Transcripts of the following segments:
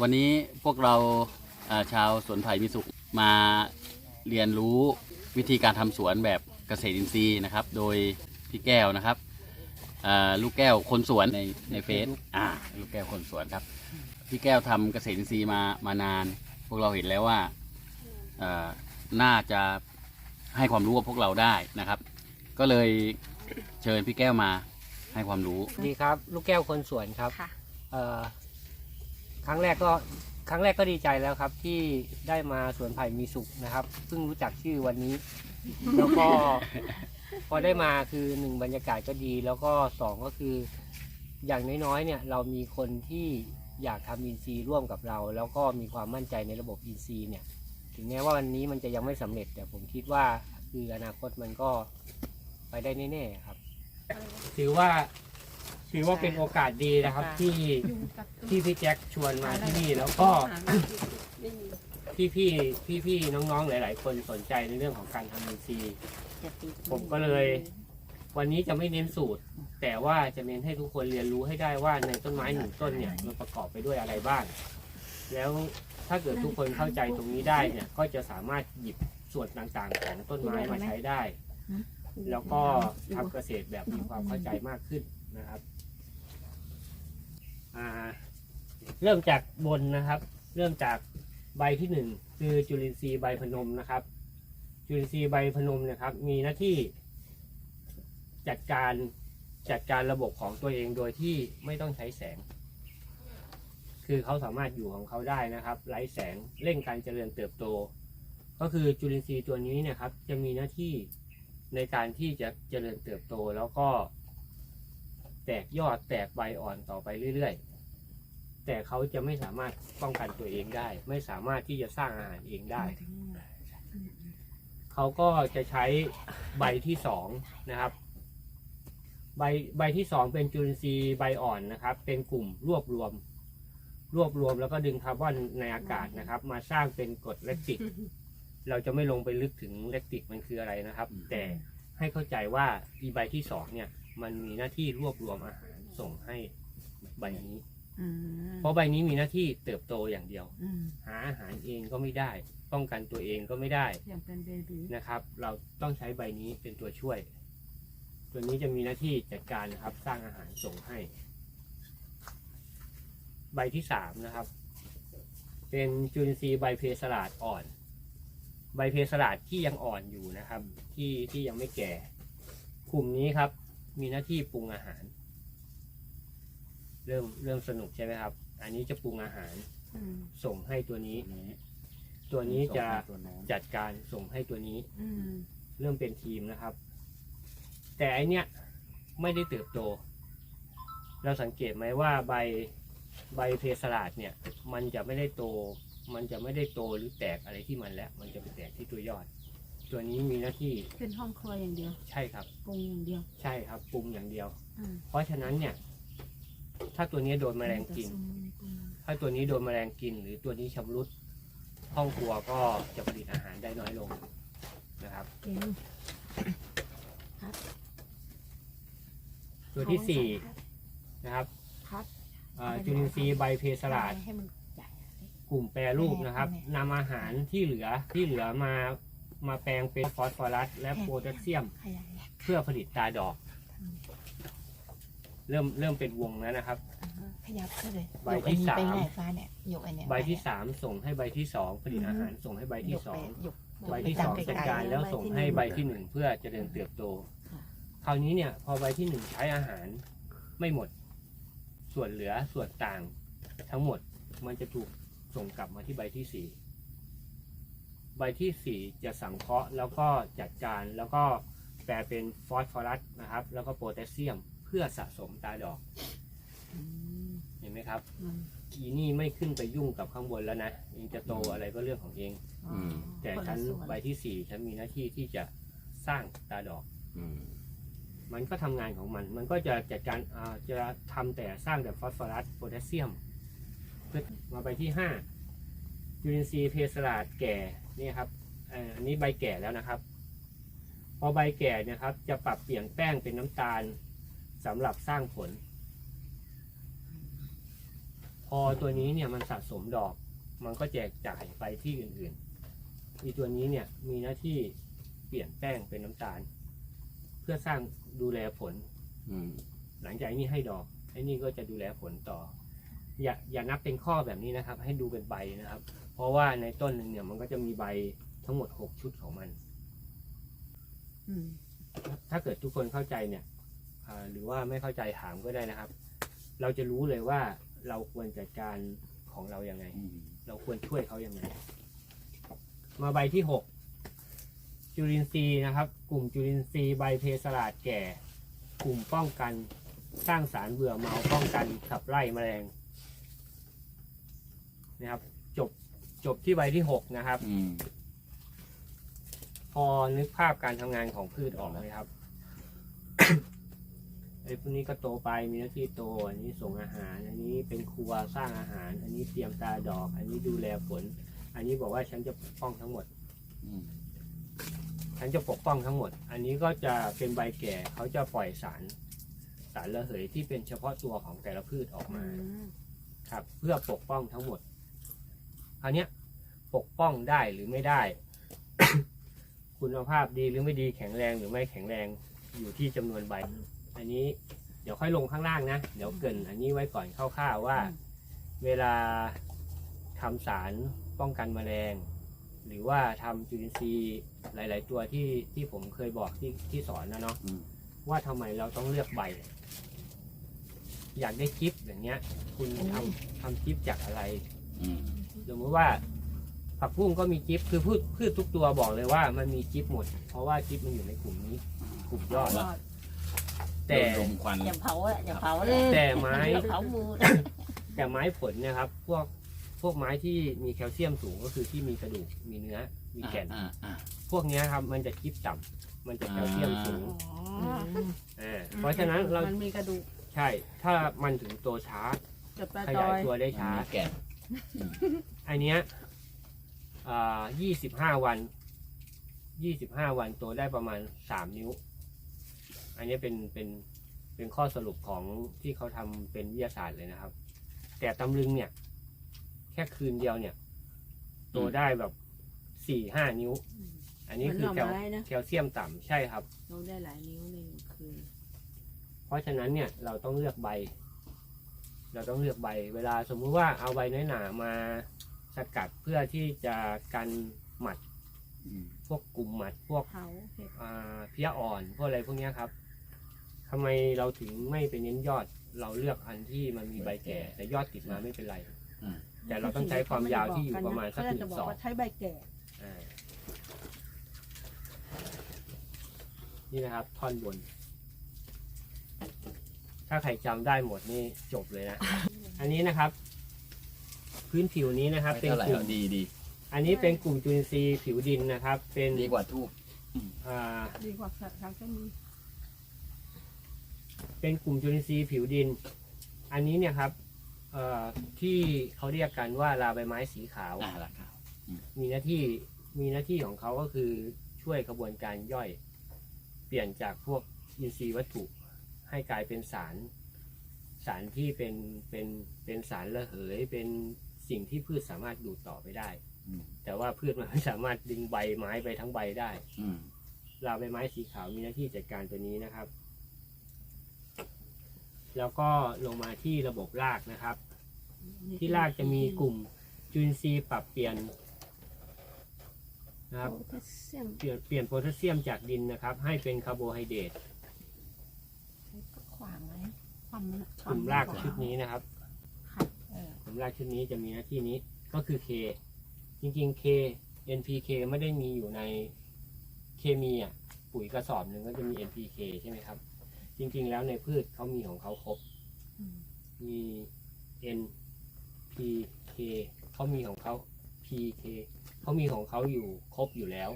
วันนี้พวกเราอ่าชาวสวนไผ่มิสุขมาเรียนรู้วิธีการทำสวนแบบเกษตรอินทรีย์นะครับ โดยพี่แก้วนะครับอ่าลูกแก้วคนสวนในในเฟซอ่าลูกแก้วคนสวนครับ พี่แก้วทำเกษตรอินทรีย์มามานาน พวกเราเห็นแล้วว่าอ่าน่าจะให้ความรู้กับพวกเราได้นะครับ ก็เลยเชิญพี่แก้วมาให้ความรู้สวัสดีครับ ลูกแก้วคนสวนครับ ครั้งแรกก็ครั้งแรกก็ดีใจแล้วครับ ที่ได้มาสวนไผ่มีสุขนะครับเพิ่งรู้จักชื่อวันนี้ แล้วก็พอได้มาคือหนึ่งบรรยากาศก็ดี แล้วก็สองก็คืออย่างน้อยๆเนี่ยเรามีคนที่อยากทำอินซีร่วมกับเรา แล้วก็มีความมั่นใจในระบบอินซีเนี่ย ถึงแม้ว่าวันนี้มันจะยังไม่สำเร็จ แต่ผมคิดว่าคืออนาคตมันก็ไปได้แน่ๆครับ ถือว่า ถือว่าเป็นโอกาสดีนะครับที่ที่พี่แจ็คชวนมาที่นี่แล้วก็พี่พี่พี่พี่ๆน้องๆหลาย ๆ คนสนใจในเรื่องของการทำอินซีย์ผมก็เลย วันนี้จะไม่เน้นสูตร แต่ว่าจะเน้นให้ทุกคนเรียนรู้ให้ได้ว่าในต้นไม้หนึ่งต้นเนี่ยมันประกอบไปด้วยอะไรบ้าง แล้วถ้าเกิดทุกคนเข้าใจตรงนี้ได้เนี่ย ก็จะสามารถหยิบส่วนต่างๆ ของต้นไม้มาใช้ได้ แล้วก็ทำเกษตรแบบมีความเข้าใจมากขึ้นนะครับ อ่า เริ่มจากบนนะครับ เริ่มจากใบที่หนึ่งคือจุลินทรีย์ใบพนมนะครับ จุลินทรีย์ใบพนมนะครับ มีหน้าที่จัดการจัดการระบบของตัวเองโดยที่ไม่ต้องใช้แสง คือเขาสามารถอยู่ของเขาได้นะครับไร้แสงเร่งการเจริญเติบโต ก็คือจุลินทรีย์ตัวนี้นะครับ จะมีหน้าที่ในการที่จะเจริญเติบโตแล้วก็ แตกยอดแตกใบอ่อนต่อไปเรื่อยๆ แต่เขาจะไม่สามารถป้องกันตัวเองได้ ไม่สามารถที่จะสร้างอาหารเองได้ เขาก็จะใช้ใบที่สองนะครับ ใบใบที่สองเป็นจุลินทรีย์ใบอ่อนนะครับ เป็นกลุ่มรวบรวม รวบรวมแล้วก็ดึงคาร์บอนในอากาศนะครับ มาสร้างเป็นกรดแลคติก เราจะไม่ลงไปลึกถึงแลคติกมันคืออะไรนะครับอืมแต่ให้เข้าใจว่าอีใบที่สองเนี่ย มันมีหน้าที่รวบรวมอาหารส่งให้ใบนี้ อืมเพราะใบนี้มีหน้าที่เติบโตอย่างเดียว อืมหาอาหารเองก็ไม่ได้ ป้องกันตัวเองก็ไม่ได้อย่างเป็นเบบีนะครับ เราต้องใช้ใบนี้เป็นตัวช่วย ตัวนี้จะมีหน้าที่จัดการนะครับ สร้างอาหารส่งให้ ใบที่สามนะครับ เป็นจุลินทรีย์ใบเพสลาดอ่อน ใบเพสลาดที่ยังอ่อนอยู่นะครับ ที่ที่ยังไม่แก่ กลุ่มนี้ครับ มีหน้าที่ปรุงอาหาร เริ่มเริ่มสนุกใช่ไหมครับ อันนี้จะปรุงอาหาร อืมส่งให้ตัวนี้นี้ตัวนี้จะตัวโน้นจัดการส่งให้ตัวนี้ อืมเริ่มเป็นทีมนะครับ แต่อันเนี้ยไม่ได้เติบโต เราสังเกตไหมว่าใบใบเพสลาดเนี่ย มันจะไม่ได้โต มันจะไม่ได้โตหรือแตกอะไรที่มันแล้ว มันจะไปแตกที่ตัวยอด ตัวนี้มีหน้าที่เป็นห้องครัวอย่างเดียวใช่ครับ ปรุงอย่างเดียวใช่ครับปรุงอย่างเดียวอืมเพราะฉะนั้นเนี่ย ถ้าตัวนี้โดนแมลงกิน ถ้าตัวนี้โดนแมลงกิน หรือตัวนี้ชำรุด ห้องครัวก็จะผลิตอาหารได้น้อยลงนะครับ เก่งตัวที่สี่นะครับครับอ่าจุลินทรีย์ใบเพสลาด ให้มันใหญ่ กลุ่มแปรรูปนะครับนำอาหารที่เหลือที่เหลือมา มาแปลงเป็นฟอสฟอรัสและโพแทสเซียม ขยายเพื่อผลิตตาดอก เริ่มเริ่มเป็นวงแล้วนะครับ ขยับก็เลยใบที่สาม ไปไหนฟ้าเนี่ยยกไอเนี่ยใบที่สามส่งให้ใบที่สองผลิตอาหารส่งให้ใบที่สอง ยกใบที่สองจัดการแล้วส่งให้ใบที่หนึ่งเพื่อเจริญเติบโตคราวนี้เนี่ยพอใบที่หนึ่งใช้อาหารไม่หมด ส่วนเหลือส่วนต่างทั้งหมดมันจะถูกส่งกลับมาที่ใบที่สี่ ใบที่ 4 จะสังเคราะห์แล้วก็จัดการแล้วก็แปลเป็นฟอสฟอรัสนะครับ แล้วก็โพแทสเซียมเพื่อสะสมตาดอก เห็นไหมครับกีนี่ไม่ขึ้นไปยุ่งกับข้างบนแล้วนะเองจะโตอะไรก็เรื่องของเองอแต่ฉันใบที่ 4 ฉันมีหน้าที่ที่จะสร้างตาดอกมันก็ทำงานของมัน มันก็จะจัดการจะทำแต่สร้างแต่ฟอสฟอรัสโพแทสเซียมมาใบที่ห้า จุลินทรีย์เพสลาดแก่นี่ครับอันนี้ใบแก่แล้วนะครับ พอใบแก่เนี่ยครับ จะปรับเปลี่ยนแป้งเป็นน้ำตาลสำหรับสร้างผล พอตัวนี้เนี่ยมันสะสมดอก มันก็แจกจ่ายไปที่อื่นๆอีตัวนี้เนี่ยมีหน้าที่เปลี่ยนแป้งเป็นน้ำตาล เพื่อสร้างดูแลผลหลังจากนี้ให้ดอกไอ้นี่ก็จะดูแลผลต่อ อย่าอย่านับเป็นข้อแบบนี้นะครับ ให้ดูเป็นใบนะครับ เพราะว่าในต้นหนึ่งเนี่ยมันก็จะมีใบทั้งหมด6ชุดของมันอืมถ้าเกิดทุกคนเข้าใจเนี่ยอ่าหรือว่าไม่เข้าใจถามก็ได้นะครับ เราจะรู้เลยว่าเราควรจัดการของเรายังไงอืมเราควรช่วยเขายังไง มาใบที่หกจุลินทรีย์นะครับ กลุ่มจุลินทรีย์ใบเพสลาดแก่ กลุ่มป้องกันสร้างสารเบื่อเมาป้องกันขับไล่แมลง นะครับจบจบที่ใบที่หกนะครับ อืมพอนึกภาพการทำงานของพืชออกไหมครับ ไอ้พวกนี้ก็โตไปมีหน้าที่โต อันนี้ส่งอาหาร อันนี้เป็นครัวสร้างอาหาร อันนี้เตรียมตาดอก อันนี้ดูแลผล อันนี้บอกว่าฉันจะปกป้องทั้งหมด อืมฉันจะปกป้องทั้งหมด อันนี้ก็จะเป็นใบแก่เขาจะปล่อยสาร สารระเหยที่เป็นเฉพาะตัวของแต่ละพืชออกมา ครับ เพื่อปกป้องทั้งหมด คราวเนี้ยปกป้องได้หรือไม่ได้ คุณภาพดีหรือไม่ดีแข็งแรงหรือไม่แข็งแรงอยู่ที่จำนวนใบ อันนี้เดี๋ยวค่อยลงข้างล่างนะ เดี๋ยวเกรินอันนี้ไว้ก่อนคร่าวๆว่า เวลาทำสารป้องกันแมลง หรือว่าทำจุลินทรีย์หลาย ๆ ตัวที่ที่ผมเคยบอกที่ที่สอนนะเนาะอืมว่าทำไมเราต้องเลือกใบ อยากได้คลิปอย่างเงี้ย คุณทำทำคลิปจากอะไรอืม สมมติว่า ผักบุ้งก็มีจิ๊บคือพืชพืชทุกตัวบอกเลยว่ามันมีจิ๊บหมด เพราะว่าจิ๊บมันอยู่ในกลุ่มนี้ กลุ่มยอดยอดแต่ ลมควันอย่าเผาอะอย่าเผาเลยแต่ไม้ อย่าเผามือแต่ไม้ผลเนะครับ พวกพวกไม้ที่มีแคลเซียมสูงก็คือที่มีกระดูกมีเนื้อ มีแก่น อ่าอ่า พวกเนี้ยครับมันจะจิ๊บต่ำมันจะแคลเซียมสูงอ๋ออ่าเพราะฉะนั้นเรามันมีกระดูกใช่ ถ้ามันถึงโตช้ากับปลาขจยาอยยตัวได้อ่าช้า มีแก่น อืมอันเนี้ยอ่ายี่สิบห้าวัน ยี่สิบห้าวันโตได้ประมาณสามนิ้ว อันนี้เป็นเป็นเป็นข้อสรุปของที่เขาทำเป็นวิทยาศาสตร์เลยนะครับ แต่ตำลึงเนี่ย แค่คืนเดียวเนี่ยโตได้แบบสี่ห้านิ้ว อันนี้คือเหมือนแคหน่ลอไม้นะแคลเซียมต่ำใช่ครับเราได้หลายนิ้วในหนึ่งคืน เพราะฉะนั้นเนี่ยเราต้องเลือกใบ เราต้องเลือกใบ เวลาสมมุติว่าเอาใบน้อยหนามา สกัดเพื่อที่จะกันหมัดอืมพวกกลุ่มหมัดพวก เผาเห็ดอ่าเพี้ยอ่อนพวกอะไรพวกเนี้ยครับทำไมเราถึงไม่ไปเน้นยอด เราเลือกอันที่มันมีใบแก่ แต่ยอดติดมาไม่เป็นไร อ่าแต่เราต้องใช้ความยาวที่อยู่ประมาณสักหเขานึ่จะงบอกศอกว่าใช้ใบแก่ อ่านี่นะครับ ท่อนบน ถ้าใครจำได้หมดนี่จบเลยนะ อันนี้นะครับ พื้นผิวนี้นะครับ ไม่เป็นเท่าไหร่กลุ่หรมอกดีดีอันนี้เป็นกลุ่มจุลินทรีย์ผิวดินนะครับ เป็นดีกว่าทูบอ่าดีกว่าสัตว์ทางก็มีเป็นกลุ่มจุลินทรีย์ผิวดิน อันนี้เนี่ยครับเอ่อที่เขาเรียกกันว่าลาใบไม้สีขาว อ่าราคามีหน้าที่มีหน้าที่ของเขาก็คือช่วยกระบวนการย่อย เปลี่ยนจากพวกอินทรีย์วัตถุ ให้กลายเป็นสาร สารที่เป็นเป็นเป็นสารระเหยเป็น สิ่งที่พืชสามารถดูดต่อไปได้ อืมแต่ว่าพืชมันไม่สามารถดึงใบไม้ไปทั้งใบได้ อืมลาใบไม้สีขาวมีหน้าที่จัดการตัวนี้นะครับ แล้วก็ลงมาที่ระบบรากนะครับ ที่รากจะมีกลุ่มจุลินทรีย์ปรับเปลี่ยนนะครับ โพแทสเซียมเปลี่ยนเปลี่ยนโพแทสเซียมจากดินนะครับ ให้เป็นคาร์โบไฮเดรตขวางไว้ความมันกลุ่มรากชุดนี้นะครับ เออกลุ่มรากชุดนี้จะมีหน้าที่นี้ก็คือ K จริงๆ K NPK ไม่ได้มีอยู่ในเคมีอะปุ๋ยกระสอบหนึ่งก็จะมี NPK ใช่ไหมครับ จริงๆแล้วในพืชเขามีของเขาครบ มี N P K เขามีของเขา P K เขามีของเขาอยู่ครบอยู่แล้ว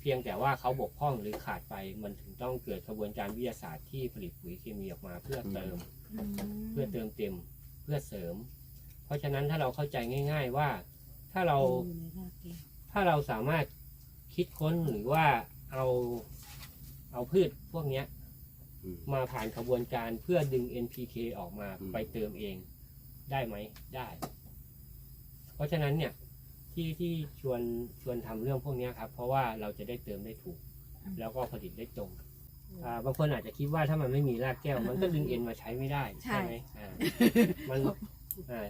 เพียงแต่ว่าเขาบกพร่องหรือขาดไปมันถึงต้องเกิดกระบวนการวิทยาศาสตร์ที่ผลิตปุ๋ยเคมีออกมาเพื่อเติม เพื่อเติมเต็ม เพื่อเสริมเพ ราะฉะนั้นถ้าเราเข้าใจง่าย ๆ ว่า ถ้าเราอยู่ในรากแก้วถ้าเราสามารถคิดค้นหรือว่าเอาเอาพืชพวกเนี้ยอืมมาผ่านกระบวนการเพื่อดึง NPK ออกมาอืมไปเติมเองได้ไหมได้ เพราะฉะนั้นเนี่ยที่ที่ชวนชวนทำเรื่องพวกเนี้ยครับ เพราะว่าเราจะได้เติมได้ถูก แล้วก็ผลิตได้ตรงอ่าบางคนอาจจะคิดว่าถ้ามันไม่มีรากแก้ว มันก็ดึงเอ็นมาใช้ไม่ได้ ใช่ใช่ไหมอ่ามันอ่า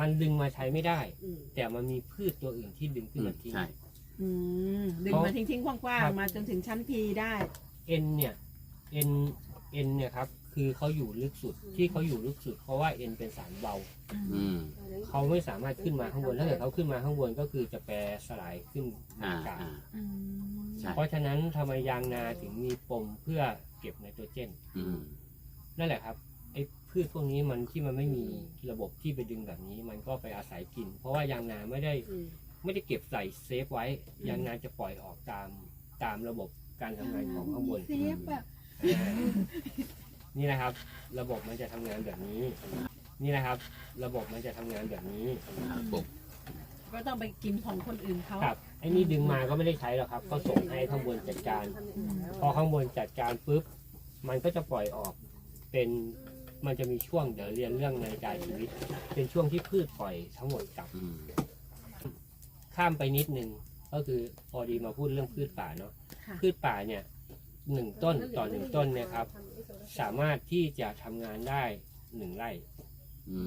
มันดึงมาใช้ไม่ได้ อืมแต่มันมีพืชตัวอื่นที่ดึงขึ้นมาทิ้ง ใช่ อืมดึงมาทิ้งทิ้งๆกว้างครับ ๆมาจนถึงชั้นพีได้ เอ็นเนี่ยเอ็นเอ็นเนี่ยครับคือเขาอยู่ลึกสุดที่เขาอยู่ลึกสุด เพราะว่าเอ็นเป็นสารเบาอืม เขาไม่สามารถขึ้นมาข้างบนถ้าเกิดเขาขึ้นมาข้างบนก็คือจะแปรสลายขึ้นอ่ากลางอ่าใช่ เพราะฉะนั้นทำไมยางนาถึงมีปมเพื่อเก็บไนโตรเจน อืม นั่นแหละครับ ไอ้พืชพวกนี้มันที่มันไม่มีระบบที่ไปดึงแบบนี้ มันก็ไปอาศัยกิน เพราะว่ายางนาไม่ได้อืมไม่ได้เก็บใส่เซฟไว้ ยางนาจะปล่อยออกตามตามระบบการทำงานของข้างบนเซฟอะอ่านี่นะครับ ระบบมันจะทำงานแบบนี้ นี่นะครับ ระบบมันจะทำงานแบบนี้ครับผมก็ต้องไปกินของคนอื่นเขาครับไอ้นี่ดึงมาก็ไม่ได้ใช้หรอกครับ ก็ส่งให้ข้างบนจัดการ พอข้างบนจัดการปุ๊บ มันก็จะปล่อยออกเป็น มันจะมีช่วงเดี๋ยวเรียนเรื่องในกายชีวิต เป็นช่วงที่พืชปล่อยทั้งหมดกลับ อืมข้ามไปนิดนึงก็คือพอดีมาพูดเรื่องพืชป่าเนาะค่ะ พืชป่าเนี่ยหนึ่งต้นต่อหนึ่งต้นเนี่ยครับ สามารถที่จะทำงานได้หนึ่งไร่อื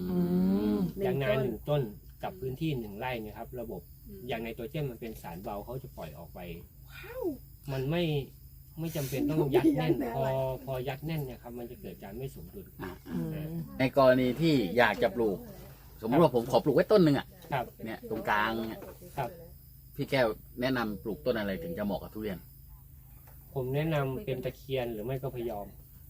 ม หนึ่งยางนาต้น หนึ่งต้นกับพื้นที่หนึ่งไร่เนะครับ ระบบอย่างในตัวเจนมันเป็นสารเบาเขาจะปล่อยออกไป มันไม่ ไม่จำเป็นต้องยัดแน่น พอพอยัดแน่นเนี่ยครับมันจะเกิดการไม่สมดุลอ่าอืมในกรณีที่อยากจะปลูก สมมติว่าผมขอปลูกไว้ต้นหนึ่งอะครับ เนี่ยตรงกลางเนี่ยครับ พี่แก้วแนะนำปลูกต้นอะไรถึงจะเหมาะกับทุเรียน ผมแนะนำเป็นตะเคียนหรือไม่ก็พยอม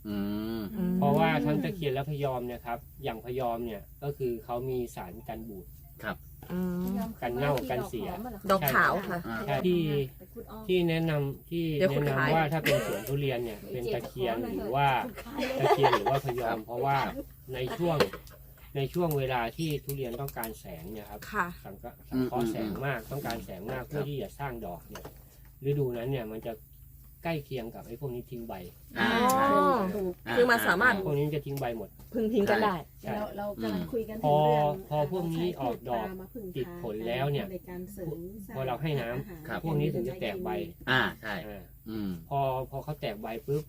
อืมเพราะว่าทั้งตะเคียนและพยอมเนี่ยครับ อย่างพยอมเนี่ยก็คือเขามีสารกันบูดครับอืม กันเน่ากันเสีย ดอกขาวค่ะ อ่า ใช่ที่ที่แนะนำที่เดี๋ยวคุณแนะขายนำว่าถ้าเป็นสวนทุเรียนเนี่ยเป็นตะเคียนหรือว่าตะเคียนหรือว่าพยอม เพราะว่าในช่วงในช่วงเวลาที่ทุเรียนต้องการแสงเนี่ยครับค่ะ สังเคราะห์สังเคราะห์แสงมากต้องการแสงมากเพื่อที่จะสร้างดอกเนี่ยฤดูนั้นเนี่ยมันจะ ใกล้เคียงกับไอ้พวกนี้ทิ้งใบอ่าใช่ อ๋อคือมันสามารถ พวกนี้จะทิ้งใบหมด พึ่งพิงกันได้ ใช่ เราเรากำลังคุยกันพถึองเรื่องพอพวกนี้ออกดอกมาพึ่งพาติดผลแล้วเนี่ยในการเสริมสงพอเราให้น้ำอาหารครับ พวกนี้ถึงจะแตกใบอ่าใช่อ่าอืมพอพอเขาแตกใบปุ๊บ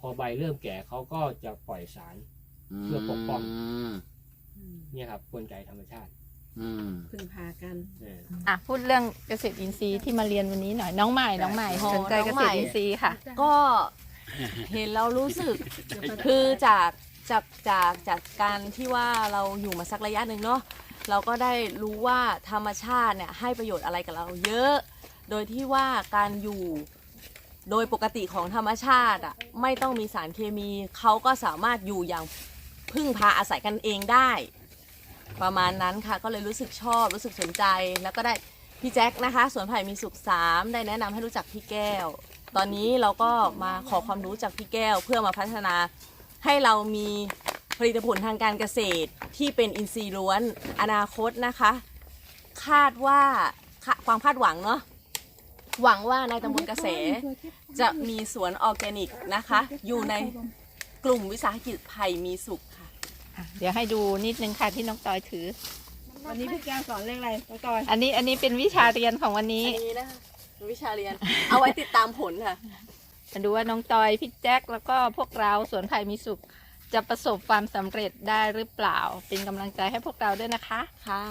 พอใบเริ่มแก่เขาก็จะปล่อยสาร เพื่อปกป้องมอืมเนี่ยครับกลไกธรรมชาติ อืมพึ่งพากันเอออะพูดเรื่องเกษตรอินทรีย์ที่มาเรียนวันนี้หน่อยน้องใหม่น้องใหม่อ๋อสนใจเกษตรอินทรีย์ค่ะ ก็เห็นแล้วรู้สึกคือจากจากจากจากการที่ว่าเราอยู่มาสักระยะหนึ่งเนาะเราก็ได้รู้ว่าธรรมชาติเนี่ยให้ประโยชน์อะไรกับเราเยอะ โดยที่ว่าการอยู่โดยปกติของธรรมชาติอะไม่ต้องมีสารเคมีเขาก็สามารถอยู่อย่างพึ่งพาอาศัยกันเองได้ ประมาณนั้นค่ะ ก็เลยรู้สึกชอบรู้สึกสนใจ แล้วก็ได้พี่แจ็คนะคะสวนไผ่มีสุขสามได้แนะนำให้รู้จักพี่แก้ว ตอนนี้เราก็มาขอความรู้จากพี่แก้ว เพื่อมาพัฒนาให้เรามีผลิตผลทางการเกษตรที่เป็นอินทรีย์ล้วนอนาคตนะคะ คาดว่าคาความคาดหวังเนาะหวังว่าในตำบลกระแสจะมีสวนออร์แกนิกนะคะ อยู่ในกลุ่มวิสาหกิจไผ่มีสุขค่ะ เดี๋ยวให้ดูนิดนึงค่ะที่น้องตอยถือ วันนี้พี่แก้วสอนเรื่องอะไรน้องกอยอันนี้อันนี้เป็นวิชาเรียนของวันนี้อันนี้นะคะเป็นวิชาเรียน เอาไว้ติดตามผลค่ะ มาดูว่าน้องตอยพี่แจ็คแล้วก็พวกเราสวนไผ่มีสุข จะประสบความสำเร็จได้หรือเปล่า เป็นกำลังใจให้พวกเราด้วยนะคะ ค่ะ